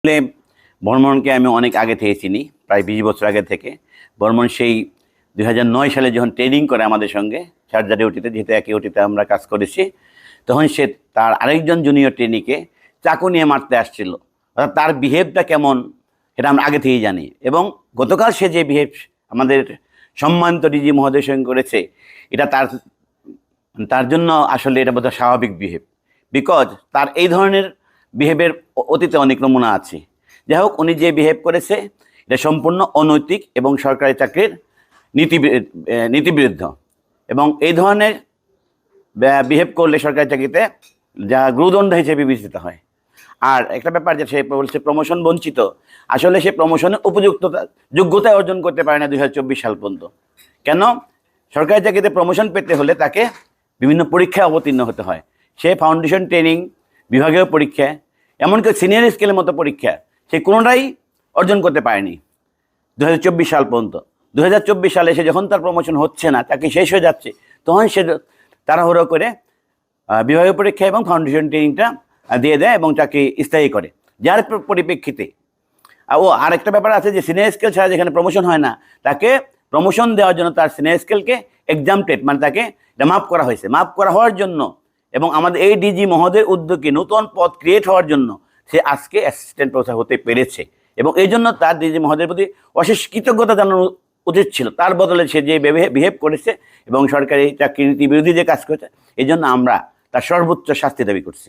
আসলে বর্মনকে আমি অনেক আগে থেকে চিনি, প্রায় বিশ বছর আগে থেকে। বর্মন সেই দু হাজার নয় সালে যখন ট্রেনিং করে আমাদের সঙ্গে সার্জারি ওটিতে, যেহেতু একই ওটিতে আমরা কাজ করেছি, তখন সে তার আরেকজন জুনিয়র ট্রেনিকে চাকু নিয়ে মারতে আসছিল। অর্থাৎ তার বিহেভটা কেমন সেটা আমরা আগে থেকেই জানি। এবং গতকাল সে যে বিহেভ আমাদের সম্মানিত ডিজি মহোদয়ের সঙ্গে করেছে, এটা তার তার জন্য আসলে এটা বোধহয় স্বাভাবিক বিহেভ বিকজ তার এই ধরনের বিহেভের অতীতে অনেক নমুনা আছে। যাই হোক, উনি যে বিহেভ করেছে, এটা সম্পূর্ণ অনৈতিক এবং সরকারি চাকরির নীতি নীতিবিরুদ্ধ। এবং এই ধরনের বিহেভ করলে সরকারি চাকরিতে যা গুরুদণ্ড হিসেবে বিবেচিত হয়। আর একটা ব্যাপার যে সে বলছে, প্রমোশন বঞ্চিত। আসলে সে প্রমোশনের উপযুক্ততা, যোগ্যতা অর্জন করতে পারে না দু হাজার চব্বিশ সাল পর্যন্ত। কেন? সরকারি চাকরিতে প্রমোশন পেতে হলে তাকে বিভিন্ন পরীক্ষায় অবতীর্ণ হতে হয়। সে ফাউন্ডেশন ট্রেনিং বিভাগীয় পরীক্ষা, এমনকি সিনিয়র স্কেলের মতো পরীক্ষা সে কোনোটাই অর্জন করতে পারেনি দু হাজার চব্বিশ সাল পর্যন্ত। দু হাজার চব্বিশ সালে সে যখন তার প্রমোশন হচ্ছে না তাকে শেষ হয়ে যাচ্ছে, তখন সে তাড়াহুড়ো করে বিভাগীয় পরীক্ষা এবং ফাউন্ডেশন ট্রেনিংটা দিয়ে দেয় এবং তাকে স্থায়ী করে। যার পর- পরিপ্রেক্ষিতে আর ও আরেকটা ব্যাপার আছে যে সিনিয়র স্কেল ছাড়া যেখানে প্রমোশন হয় না, তাকে প্রমোশন দেওয়ার জন্য তার সিনিয়র স্কেলকে এক্সামটেড মানে তাকে মাফ করা হয়েছে। মাফ করা হওয়ার জন্য এবং আমাদের এই ডিজি মহোদয়ের উদ্যোগে নতুন পদ ক্রিয়েট হওয়ার জন্য সে আজকে অ্যাসিস্ট্যান্ট প্রফেসর হতে পেরেছে। এবং এই জন্য তার ডিজি মহোদয়ের প্রতি অশেষ কৃতজ্ঞতা জানানো উচিত ছিল। তার বদলে সে যে বিহেভ করেছে এবং সরকারি চাকরি নীতি বিরোধী যে কাজ করেছে, এই জন্য আমরা তার সর্বোচ্চ শাস্তি দাবি করছি।